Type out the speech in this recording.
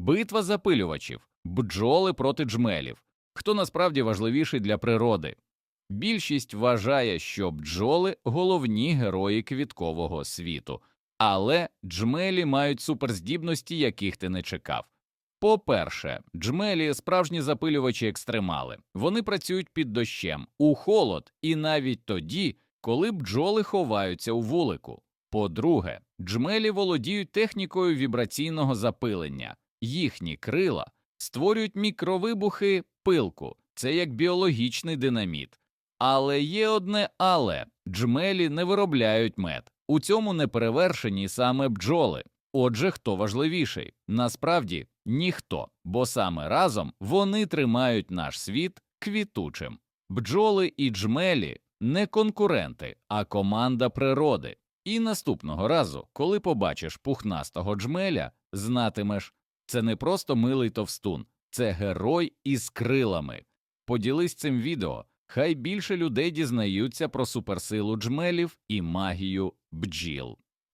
Битва запилювачів, бджоли проти джмелів. Хто насправді важливіший для природи? Більшість вважає, що бджоли головні герої квіткового світу, але джмелі мають суперздібності, яких ти не чекав. По-перше, джмелі справжні запилювачі екстремали. Вони працюють під дощем, у холод і навіть тоді, коли бджоли ховаються у вулику. По-друге, джмелі володіють технікою вібраційного запилення. Їхні крила створюють мікровибухи пилку. Це як біологічний динаміт. Але є одне але джмелі не виробляють мед. У цьому не перевершені саме бджоли. Отже, хто важливіший? Насправді ніхто, бо саме разом вони тримають наш світ квітучим. Бджоли і джмелі не конкуренти, а команда природи. І наступного разу, коли побачиш пухнастого джмеля, знатимеш, це не просто милий товстун, це герой із крилами. Поділись цим відео, хай більше людей дізнаються про суперсилу джмелів і магію бджіл.